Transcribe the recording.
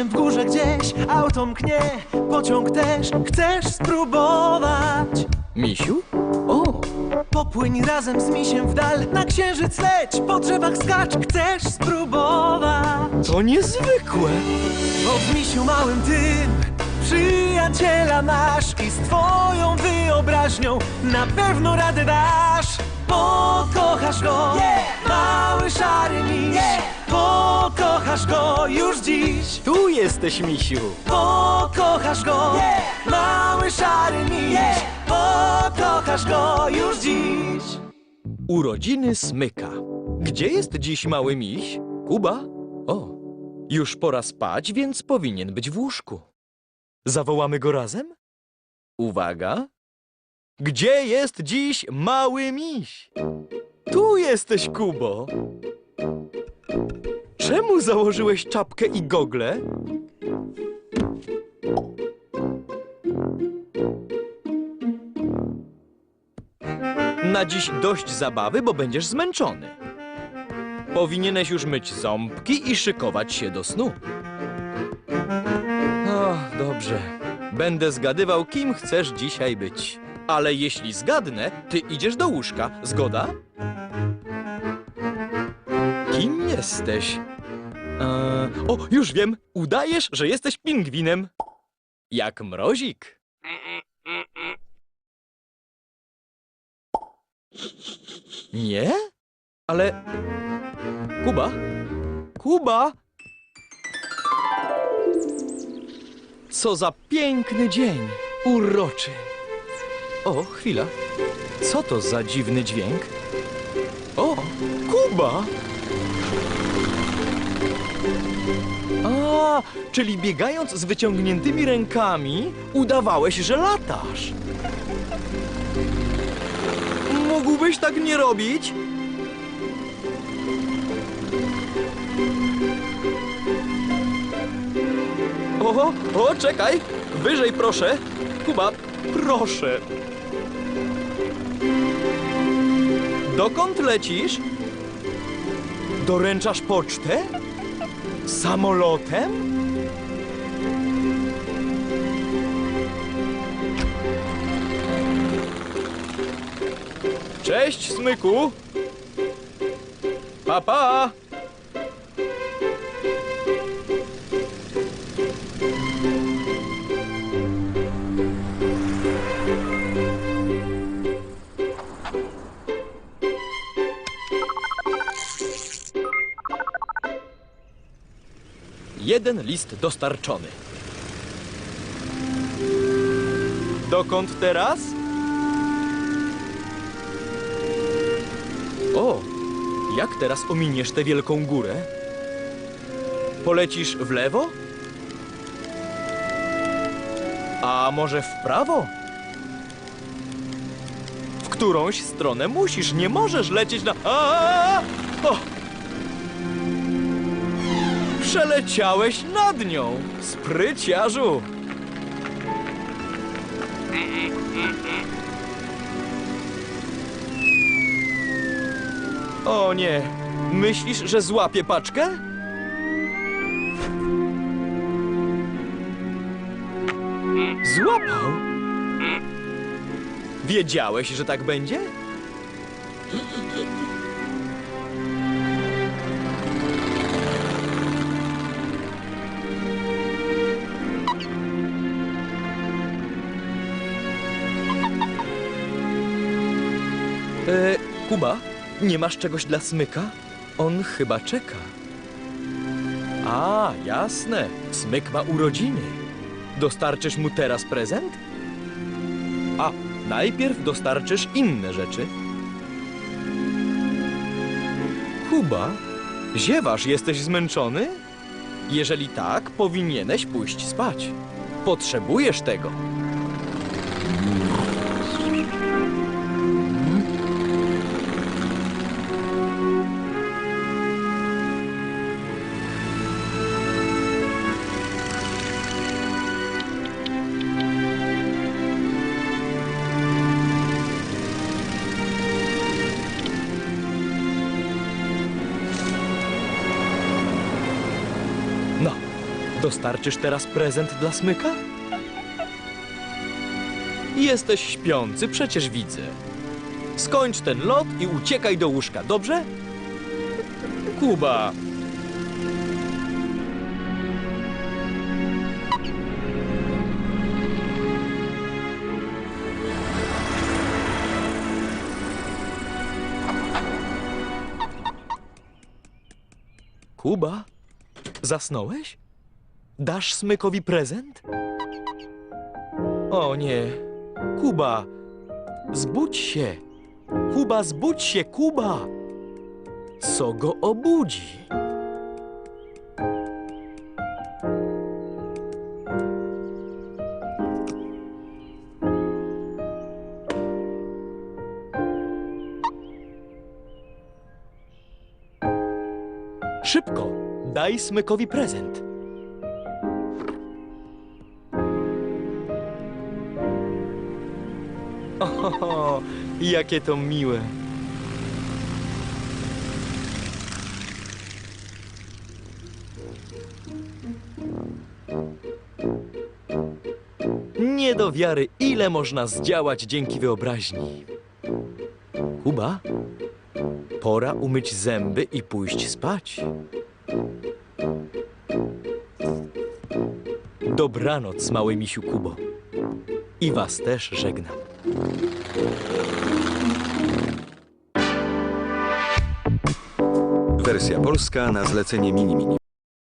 W górze gdzieś auto mknie, pociąg też chcesz spróbować. Misiu? O, Popłyń razem z misiem w dal, na księżyc leć, po drzewach skacz, chcesz spróbować. to niezwykłe! Bo w misiu małym tym przyjaciela masz i z twoją wyobraźnią na pewno radę dasz. Pokochasz go, mały pokochasz go już dziś. Tu jesteś, misiu! Pokochasz go, mały szary miś, pokochasz go już dziś. Urodziny Smyka. Gdzie jest dziś mały miś? Kuba? O, już pora spać, więc powinien być w łóżku. Zawołamy go razem? Uwaga! Gdzie jest dziś mały miś? Tu jesteś, Kubo! Czemu założyłeś czapkę i gogle? Na dziś dość zabawy, bo będziesz zmęczony. Powinieneś już myć ząbki i szykować się do snu. O, dobrze. Będę zgadywał, kim chcesz dzisiaj być. Ale jeśli zgadnę, ty idziesz do łóżka. Zgoda? Kim jesteś? O, już wiem. Udajesz, że jesteś pingwinem. Jak mrozik. Nie? Ale. Kuba? Kuba? Co za piękny dzień! Uroczy! O, chwila. Co to za dziwny dźwięk? O, Kuba! Czyli biegając z wyciągniętymi rękami, udawałeś, że latasz. Mógłbyś tak nie robić? O, o, czekaj! Wyżej proszę! Kuba, proszę! Dokąd lecisz? Doręczasz pocztę? Samolotem? Cześć, Smyku! Papa! Pa. Jeden list dostarczony. Dokąd teraz? O, jak teraz ominiesz tę wielką górę? Polecisz w lewo? A może w prawo? W którąś stronę musisz, nie możesz lecieć na. A! O! Przeleciałeś nad nią, spryciarzu! O nie, myślisz, że złapie paczkę? Złapał? Wiedziałeś, że tak będzie? Kuba, nie masz czegoś dla Smyka? On chyba czeka. A, jasne. Smyk ma urodziny. Dostarczysz mu teraz prezent? A, najpierw dostarczysz inne rzeczy. Kuba, ziewasz, jesteś zmęczony? Jeżeli tak, powinieneś pójść spać. Potrzebujesz tego. Dostarczysz teraz prezent dla smyka? Jesteś śpiący, przecież widzę. Skończ ten lot i uciekaj do łóżka, dobrze? Kuba! Kuba? Zasnąłeś? Dasz smykowi prezent? O nie. Kuba! Zbudź się! Kuba, zbudź się, Kuba! Co go obudzi? Szybko! Daj smykowi prezent. O, jakie to miłe. Nie do wiary, ile można zdziałać dzięki wyobraźni. Kuba, pora umyć zęby i pójść spać. Dobranoc, mały misiu Kubo. I was też żegnam. Wersja polska na zlecenie Mini Mini.